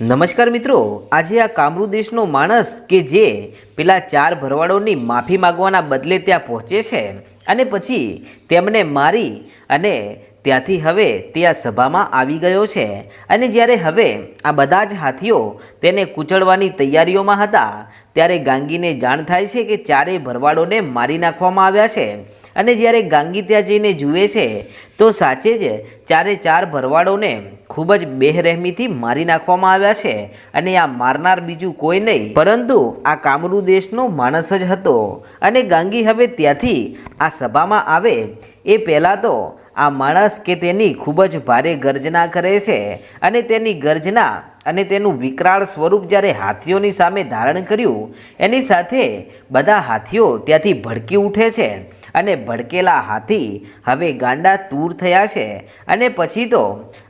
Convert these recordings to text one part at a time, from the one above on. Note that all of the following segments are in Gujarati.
નમસ્કાર મિત્રો, આજે આ કામરૂ દેશનો માણસ કે જે પેલા ચાર ભરવાડોની માફી માગવાના બદલે ત્યાં પહોંચે છે અને પછી તેમને મારી અને ત્યાંથી હવે તે આ સભામાં આવી ગયો છે અને જ્યારે હવે આ બધા જ હાથીઓ તેને કૂચળવાની તૈયારીઓમાં હતા ત્યારે ગાંગીને જાણ થાય છે કે ચારેય ભરવાડોને મારી નાખવામાં આવ્યા છે. અને જ્યારે ગાંગી ત્યાં જઈને જુએ છે, તો સાચે જ ચારે ચાર ભરવાડોને ખૂબ જ બેરહેમીથી મારી નાખવામાં આવ્યા છે અને આ મારનાર બીજું કોઈ નહીં. પરંતુ આ કામરૂ દેશનો માણસ જ હતો અને ગાંગી હવે ત્યાંથી આ સભામાં આવે. એ પહેલાં તો આ માણસ કે તેની ખૂબ જ ભારે ગર્જના કરે છે અને તેની ગર્જના અને તેનું વિકરાળ સ્વરૂપ જ્યારે હાથીઓની સામે ધારણ કર્યું, એની સાથે બધા હાથીઓ ત્યાંથી ભડકી ઉઠે છે અને ભડકેલા હાથી હવે ગાંડા તૂર થયા છે. અને પછી તો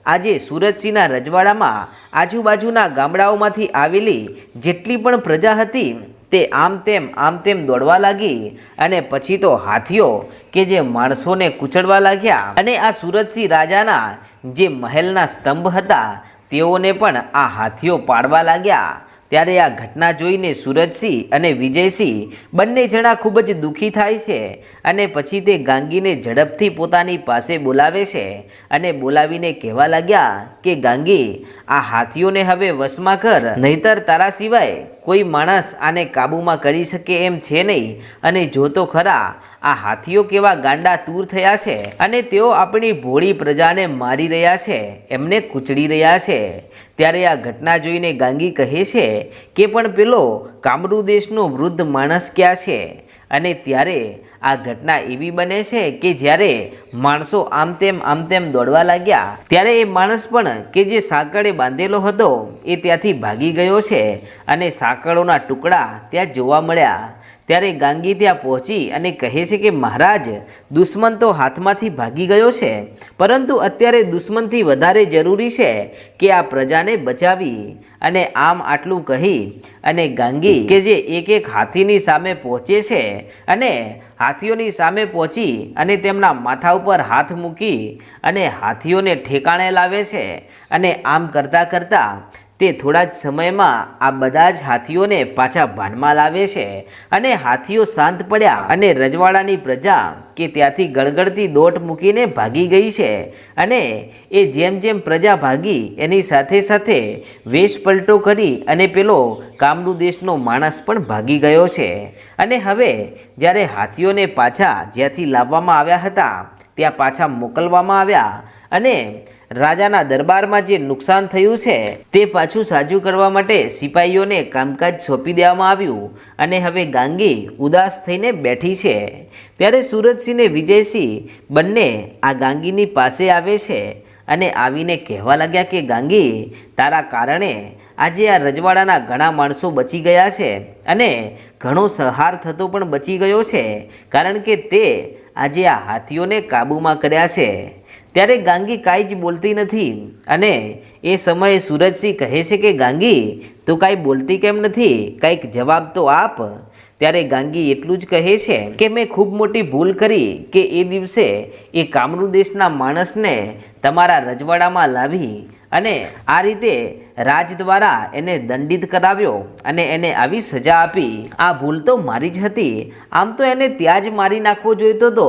આજે સુરતસિંહના રજવાડામાં આજુબાજુના ગામડાઓમાંથી આવેલી જેટલી પણ પ્રજા હતી, તે આમ તેમ આમ તેમ દોડવા લાગી અને પછી તો હાથીઓ કે જે માણસોને કૂચડવા લાગ્યા. અને આ સુરતસિંહ રાજાના જે મહેલના સ્તંભ હતા તેઓને પણ આ હાથીઓ પાડવા લાગ્યા. ત્યારે આ ઘટના જોઈને સુરજસિંહ અને વિજયસિંહ બંને જણા ખૂબ જ દુઃખી થાય છે અને પછી તે ગાંગીને ઝડપથી પોતાની પાસે બોલાવે છે અને બોલાવીને કહેવા લાગ્યા કે, ગાંગી, આ હાથીઓને હવે વશમાં કર, નહીતર તારા સિવાય કોઈ માણસ આને કાબૂમાં કરી શકે એમ છે નહીં. અને જો તો ખરા, આ હાથીઓ કેવા ગાંડા તૂર થયા છે અને તેઓ આપણી ભોળી પ્રજાને મારી રહ્યા છે, એમને કૂચડી રહ્યા છે. ત્યારે આ ઘટના જોઈને ગાંગી કહે છે કે પણ પેલો કામરૂ દેશનો વૃદ્ધ માણસ ક્યાં છે? અને ત્યારે આ ઘટના એવી બને છે કે જ્યારે માણસો આમ તેમ આમ તેમ દોડવા લાગ્યા, ત્યારે એ માણસ પણ કે જે સાંકળે બાંધેલો હતો, એ ત્યાંથી ભાગી ગયો છે અને સાંકળોના ટુકડા ત્યાં જોવા મળ્યા. ત્યારે ગાંગી ત્યાં પહોંચી અને કહે છે કે, મહારાજ, દુશ્મન તો હાથમાંથી ભાગી ગયો છે, પરંતુ અત્યારે દુશ્મનથી વધારે જરૂરી છે કે આ પ્રજાને બચાવી. અને આમ આટલું કહી અને ગાંગી કે જે એક એક હાથીની સામે પહોંચે છે અને હાથીઓની સામે પહોંચી અને તેમના માથા ઉપર હાથ મૂકી અને હાથીઓને ઠેકાણે લાવે છે અને આમ કરતાં કરતાં તે થોડા જ સમયમાં આ બધા જ હાથીઓને પાછા ભાનમાં લાવે છે અને હાથીઓ શાંત પડ્યા અને રજવાડાની પ્રજા કે ત્યાંથી ગળગળતી દોટ મૂકીને ભાગી ગઈ છે અને એ જેમ જેમ પ્રજા ભાગી, એની સાથે સાથે વેશ પલટો કરી અને પેલો કામરૂ દેશનો માણસ પણ ભાગી ગયો છે. અને હવે જ્યારે હાથીઓને પાછા જ્યાંથી લાવવામાં આવ્યા હતા, ત્યાં પાછા મોકલવામાં આવ્યા અને રાજાના દરબારમાં જે નુકસાન થયું છે, તે પાછું સાજું કરવા માટે સિપાહીઓને કામકાજ સોંપી દેવામાં આવ્યું અને હવે ગાંગી ઉદાસ થઈને બેઠી છે. ત્યારે સુરજસિંહ ને વિજયસિંહ બંને આ ગાંગીની પાસે આવે છે અને આવીને કહેવા લાગ્યા કે, ગાંગી, તારા કારણે આજે આ રજવાડાના ઘણા માણસો બચી ગયા છે અને ઘણો સહાર થતો પણ બચી ગયો છે, કારણ કે તે આજે આ હાથીઓને કાબૂમાં કર્યા છે. ત્યારે ગાંગી કાંઈ જ બોલતી નથી. અને એ સમયે સુરજસિંહ કહે છે કે, ગાંગી, તું કાંઈ બોલતી કેમ નથી? કાંઈક જવાબ તો આપ. ત્યારે ગાંગી એટલું જ કહે છે કે, મેં ખૂબ મોટી ભૂલ કરી કે એ દિવસે એ કામરૂ દેશના માણસને તમારા રજવાડામાં લાવી અને આ રીતે રાજ દ્વારા એને દંડિત કરાવ્યો અને એને આવી સજા આપી. આ ભૂલ તો મારી જ હતી. આમ તો એને ત્યાં જ મારી નાખવો જોઈતો હતો,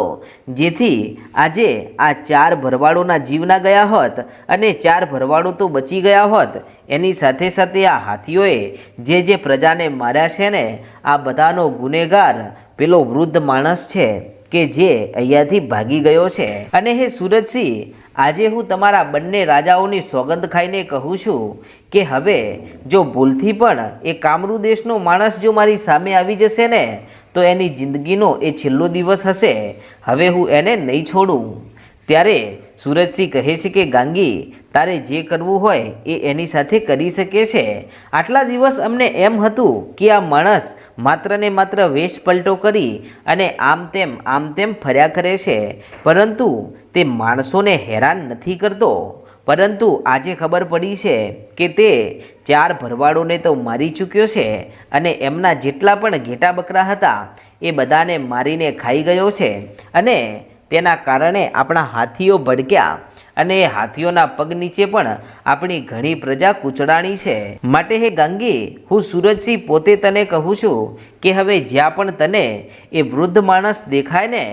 જેથી આજે આ ચાર ભરવાડોના જીવના ગયા હોત અને ચાર ભરવાડો તો બચી ગયા હોત. એની સાથે સાથે આ હાથીઓએ જે જે પ્રજાને માર્યા છે ને, આ બધાનો ગુનેગાર પેલો વૃદ્ધ માણસ છે, કે જે અહીંયાથી ભાગી ગયો છે. અને હે સુરજસિંહ આજે હું તમારા બંને રાજાઓની સોગંદ ખાઈને કહું છું કે હવે જો ભૂલથી પણ એ કામરૂ દેશનો માણસ જો મારી સામે આવી જશે ને, તો એની જિંદગીનો એ છેલ્લો દિવસ હશે. હવે હું એને નહીં છોડું. ત્યારે સુરજસિંહ કહે છે કે, ગાંગી, તારે જે કરવું હોય એ એની સાથે કરી શકે છે. આટલા દિવસ અમને એમ હતું કે આ માણસ માત્ર ને માત્ર વેશ પલટો કરી અને આમ તેમ આમ તેમ ફર્યા કરે છે. પરંતુ તે માણસોને હેરાન નથી કરતો. પરંતુ આજે ખબર પડી છે કે તે ચાર ભરવાડોને તો મારી ચૂક્યો છે અને એમના જેટલા પણ ઘેટા બકરા હતા એ બધાને મારીને ખાઈ ગયો છે. અને તેના કારણે આપણા હાથીઓ ભડક્યા અને હાથીઓના પગ નીચે પણ આપણી ઘણી પ્રજા કૂચડાણી છે. માટે હે ગાંગી, હું સુરજસિંહ પોતે તને કહું છું કે હવે જ્યાં પણ તને એ વૃદ્ધ માણસ દેખાય ને,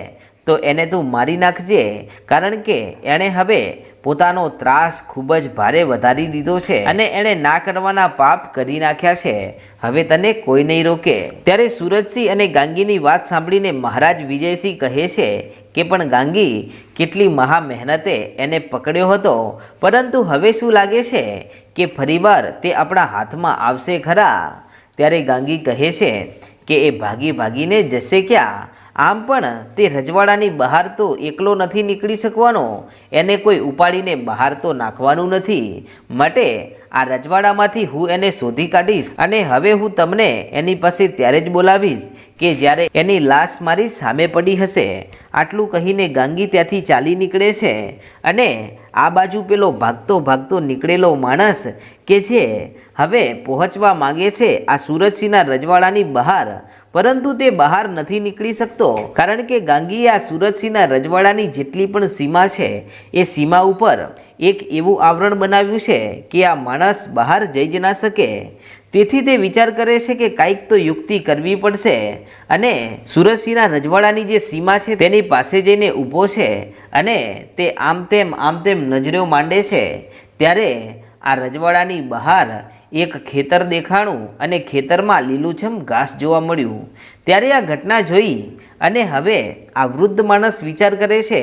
તો એને તું મારી નાખજે, કારણ કે એણે હવે પોતાનો ત્રાસ ખૂબ જ ભારે વધારી દીધો છે અને એણે ના કરવાના પાપ કરી નાખ્યા છે. હવે તને કોઈ નહીં રોકે. ત્યારે સુરજસિંહ અને ગાંગીની વાત સાંભળીને મહારાજ વિજયસિંહ કહે છે કે પણ ગાંગી કેટલી મહા મહેનતે એને પકડ્યો હતો. પરંતુ હવે શું લાગે છે કે ફરીવાર તે આપણા હાથમાં આવશે ખરા? ત્યારે ગાંગી કહે છે કે એ ભાગી ભાગીને જશે ક્યાં? આમ પણ તે રજવાડાની બહાર તો એકલો નથી નીકળી શકવાનો. એને કોઈ ઉપાડીને બહાર તો નાખવાનું નથી. માટે આ રજવાડામાંથી હું એને શોધી કાઢીશ અને હવે હું તમને એની પાસે ત્યારે જ બોલાવીશ કે જ્યારે એની લાશ મારી સામે પડી હશે, આટલું કહીને ગાંગી ત્યાંથી ચાલી નીકળે છે. અને આ બાજુ પેલો ભાગતો ભાગતો નીકળેલો માણસ કે જે હવે પહોંચવા માંગે છે આ સુરજસિંહના રજવાડાની બહાર, પરંતુ તે બહાર નથી નીકળી શકતો. કારણ કે ગાંગીએ આ સુરજસિંહના રજવાડાની જેટલી પણ સીમા છે, એ સીમા ઉપર એક એવું આવરણ બનાવ્યું છે કે આ માણસ બહાર જઈ જ ના શકે. તેથી તે વિચાર કરે છે કે કાંઈક તો યુક્તિ કરવી પડશે અને સુરજસિંહના રજવાડાની જે સીમા છે તેની પાસે જઈને ઊભો છે અને તે આમ તેમ આમ તેમ નજરો માંડે છે, ત્યારે આ રજવાડાની બહાર એક ખેતર દેખાણું અને ખેતરમાં લીલુંછમ ઘાસ જોવા મળ્યું. ત્યારે આ ઘટના જોઈ અને હવે આ વૃદ્ધ માણસ વિચાર કરે છે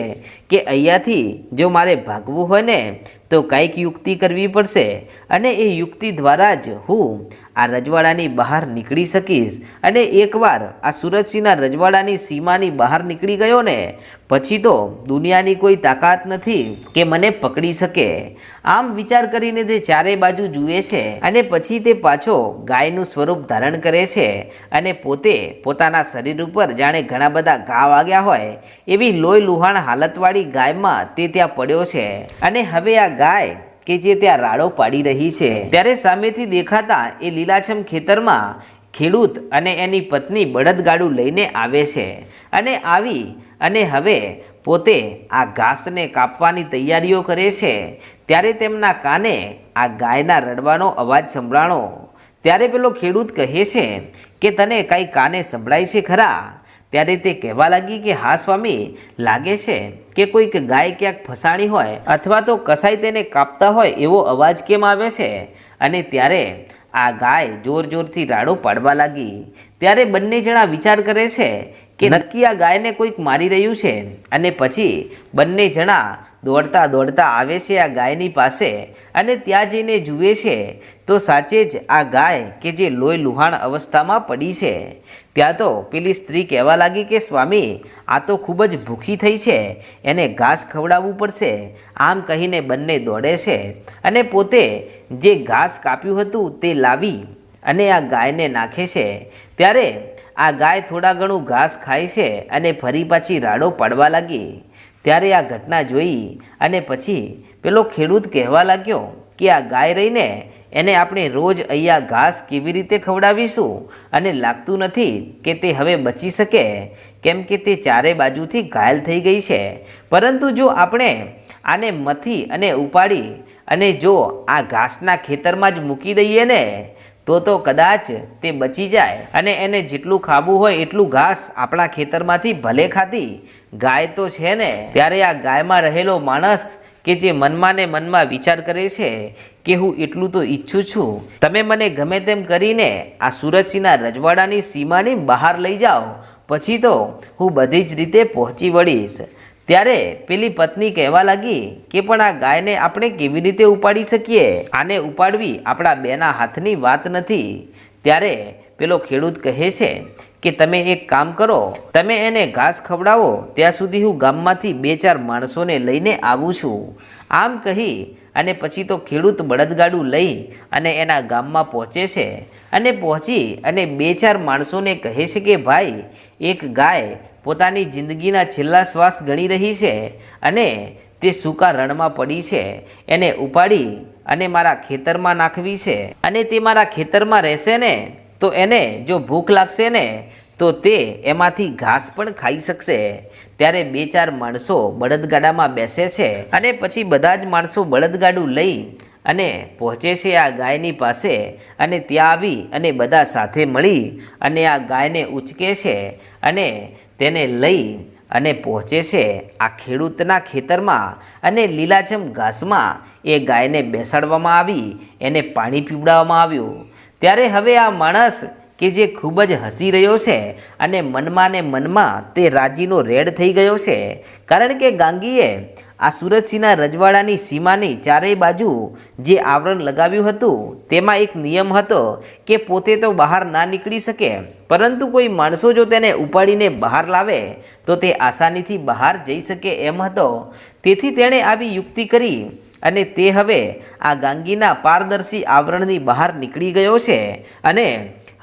કે અહીંયાથી જો મારે ભાગવું હોય ને, તો કંઈક યુક્તિ કરવી પડશે અને એ યુક્તિ દ્વારા જ હું આ રજવાડાની બહાર નીકળી શકીશ. અને એકવાર આ સુરજસિંહના રજવાડાની સીમાની બહાર નીકળી ગયો ને, પછી તો દુનિયાની કોઈ તાકાત નથી કે મને પકડી શકે. આમ વિચાર કરીને તે ચારે બાજુ જુએ છે અને પછી તે પાછો ગાયનું સ્વરૂપ ધારણ કરે છે અને પોતે પોતાના શરીર ઉપર જાણે ઘણા બધા ઘા વાગ્યા હોય, એવી લોહી લુહાણ હાલતવાળી ગાયમાં તે ત્યાં પડ્યો છે. અને હવે આ ગાય, કે જે ત્યાં રાડો પાડી રહી છે, ત્યારે સામેથી દેખાતા એ લીલાછમ ખેતરમાં ખેડૂત અને એની પત્ની બળદગાડું લઈને આવે છે. અને આવી, અને હવે પોતે આ ઘાસને કાપવાની તૈયારીઓ કરે છે. ત્યારે તેમના કાને આ ગાયના રડવાનો અવાજ સંભળાણો. ત્યારે પેલો ખેડૂત કહે છે કે તને કાંઈ કાને સંભળાય છે ખરા? ત્યારે તે કહેવા લાગી કે, હા, સ્વામી, લાગે છે કે કોઈક ગાય ક્યાંક ફસાણી હોય અથવા તો કસાઈ તેને કાપતા હોય એવો અવાજ કેમ આવે છે? અને ત્યારે આ ગાય જોર જોરથી રાડો પાડવા લાગી. ત્યારે બંને જણા વિચાર કરે છે કે નક્કી આ ગાયને કોઈક મારી રહ્યું છે? અને પછી બંને જણા દોડતા દોડતા આવે છે આ ગાયની પાસે અને ત્યાં જઈને જુએ છે, તો સાચે જ આ ગાય કે જે લોહી લુહાણ અવસ્થામાં પડી છે. ત્યાં તો પેલી સ્ત્રી કહેવા લાગી કે, સ્વામી, આ તો ખૂબ જ ભૂખી થઈ છે, એને ઘાસ ખવડાવવું પડશે. આમ કહીને બંને દોડે છે અને પોતે જે ઘાસ કાપ્યું હતું તે લાવી અને આ ગાયને નાખે છે. ત્યારે આ ગાય થોડા ઘણું ઘાસ ખાય છે અને ફરી પાછી રાડો પાડવા લાગી. ત્યારે આ ઘટના જોઈ અને પછી પેલો ખેડૂત કહેવા લાગ્યો કે આ ગાય રહીને એને આપણે રોજ અહીંયા ઘાસ કેવી રીતે ખવડાવીશું અને લાગતું નથી કે તે હવે બચી શકે, કેમ કે તે ચારે બાજુથી ઘાયલ થઈ ગઈ છે. પરંતુ જો આપણે આને મથી અને ઉપાડી અને જો આ ઘાસના ખેતરમાં જ મૂકી દઈએ ને તો તો કદાચ તે બચી જાય. અને એને જેટલું ખાવું હોય એટલું ઘાસ આપણા ખેતરમાંથી ભલે ખાતી ગાય તો છે ને, ત્યારે આ ગાયમાં રહેલો માણસ કે જે મનમાં ને મનમાં વિચાર કરે છે કે હું એટલું તો ઈચ્છું છું. તમે મને ગમે તેમ કરીને આ સુરતસિંહના રજવાડાની સીમાની બહાર લઈ જાઓ. પછી તો હું બધી જ રીતે પહોંચી વળીશ. ત્યારે પેલી પત્ની કહેવા લાગી કે પણ આ ગાયને આપણે કેવી રીતે ઉપાડી શકીએ? આને ઉપાડવી આપણા બેના હાથની વાત નથી. ત્યારે પેલો ખેડૂત કહે છે કે તમે એક કામ કરો, તમે એને ઘાસ ખવડાવો, ત્યાં સુધી હું ગામમાંથી બે ચાર માણસોને લઈને આવું છું. આમ કહી અને પછી તો ખેડૂત બળદગાડું લઈ અને એના ગામમાં પહોંચે છે અને પહોંચી અને બે ચાર માણસોને કહે છે કે, ભાઈ, એક ગાય પોતાની જિંદગીના છેલ્લા શ્વાસ ગણી રહી છે અને તે સૂકા રણમાં પડી છે. એને ઉપાડી અને મારા ખેતરમાં નાખવી છે. અને તે મારા ખેતરમાં રહેશે ને, તો એને જો ભૂખ લાગશે ને, તો તે એમાંથી ઘાસ પણ ખાઈ શકશે. ત્યારે બે ચાર માણસો બળદગાડામાં બેસે છે અને પછી બધા જ માણસો બળદગાડું લઈ અને પહોંચે છે આ ગાયની પાસે અને ત્યાં આવી અને બધા સાથે મળી અને આ ગાયને ઉચકે છે અને તેને લઈ અને પહોંચે છે આ ખેડૂતના ખેતરમાં અને લીલાછમ ઘાસમાં. એ ગાયને બેસાડવામાં આવી, એને પાણી પીવડાવવામાં આવ્યું. ત્યારે હવે આ માણસ કે જે ખૂબ જ હસી રહ્યો છે અને મનમાં ને મનમાં તે રાજીનો રેડ થઈ ગયો છે. કારણ કે ગાંગીએ આ સુરતસિંહના રજવાડાની સીમાની ચારેય બાજુ જે આવરણ લગાવ્યું હતું, તેમાં એક નિયમ હતો કે પોતે તો બહાર ના નીકળી શકે, પરંતુ કોઈ માણસો જો તેને ઉપાડીને બહાર લાવે, તો તે આસાનીથી બહાર જઈ શકે એમ હતો. તેથી તેણે આવી યુક્તિ કરી અને તે હવે આ ગાંગીના પારદર્શી આવરણની બહાર નીકળી ગયો છે અને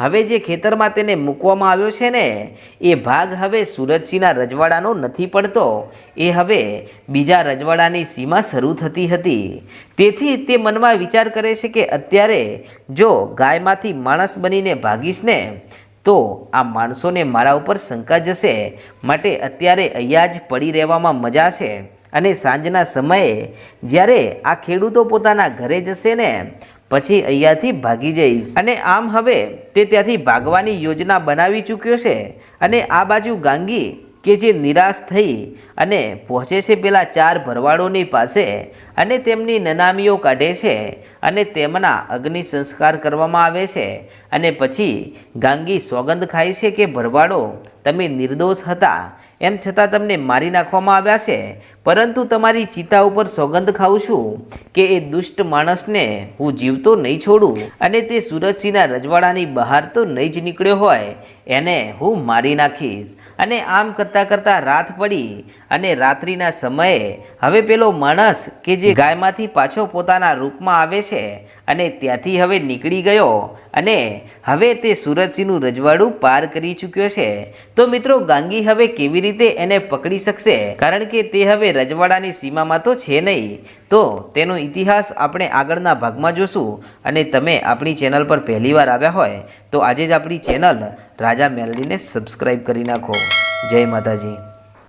હવે જે ખેતરમાં તેને મૂકવામાં આવ્યો છે ને, એ ભાગ હવે સુરતસિંહના રજવાડાનો નથી પડતો. એ હવે બીજા રજવાડાની સીમા શરૂ થતી હતી. તેથી તે મનમાં વિચાર કરે છે કે અત્યારે જો ગાયમાંથી માણસ બનીને ભાગીશ ને, તો આ માણસોને મારા ઉપર શંકા જશે. માટે અત્યારે અહીંયા જ પડી રહેવામાં મજા છે. અને સાંજના સમયે જ્યારે આ ખેડૂતો પોતાના ઘરે જશે ને પછી અહીંયાથી ભાગી જઈશ. અને આમ હવે તે ત્યાંથી ભાગવાની યોજના બનાવી ચૂક્યો છે. અને આ બાજુ ગાંગી કે જે નિરાશ થઈ અને પહોંચે છે પેલા ચાર ભરવાડોની પાસે અને તેમની નનામીઓ કાઢે છે અને તેમના અગ્નિ સંસ્કાર કરવામાં આવે છે. અને પછી ગાંગી સોગંદ ખાય છે કે ભરવાડો, તમે નિર્દોષ હતા. એમ છતાં તમને મારી નાખવામાં આવ્યા છે. પરંતુ તમારી ચિતા ઉપર સોગંદ ખાઉં છું કે એ દુષ્ટ માણસને હું જીવતો નહીં છોડું અને તે સુરતસિંહના રજવાડાની બહાર તો નહીં જ નીકળ્યો હોય, એને હું મારી નાખીશ. અને આમ કરતાં કરતાં રાત પડી અને રાત્રિના સમયે હવે પેલો માણસ કે જે ગાયમાંથી પાછો પોતાના રૂપમાં આવે છે અને ત્યાંથી હવે નીકળી ગયો અને હવે તે સુરતસિંહનું રજવાડું પાર કરી ચૂક્યો છે. તો મિત્રો ગાંગી હવે કેવી રીતે એને પકડી શકશે. કારણ કે તે હવે રજવાડાની સીમામાં તો છે નહીં. તો તેનો ઇતિહાસ આપણે આગળના ભાગમાં જોશું. અને તમે આપણી ચેનલ પર પહેલીવાર આવ્યા હોય, તો આજે જ આપણી ચેનલ રાજા મેલડીને સબસ્ક્રાઈબ કરી નાખો. જય માતાજી.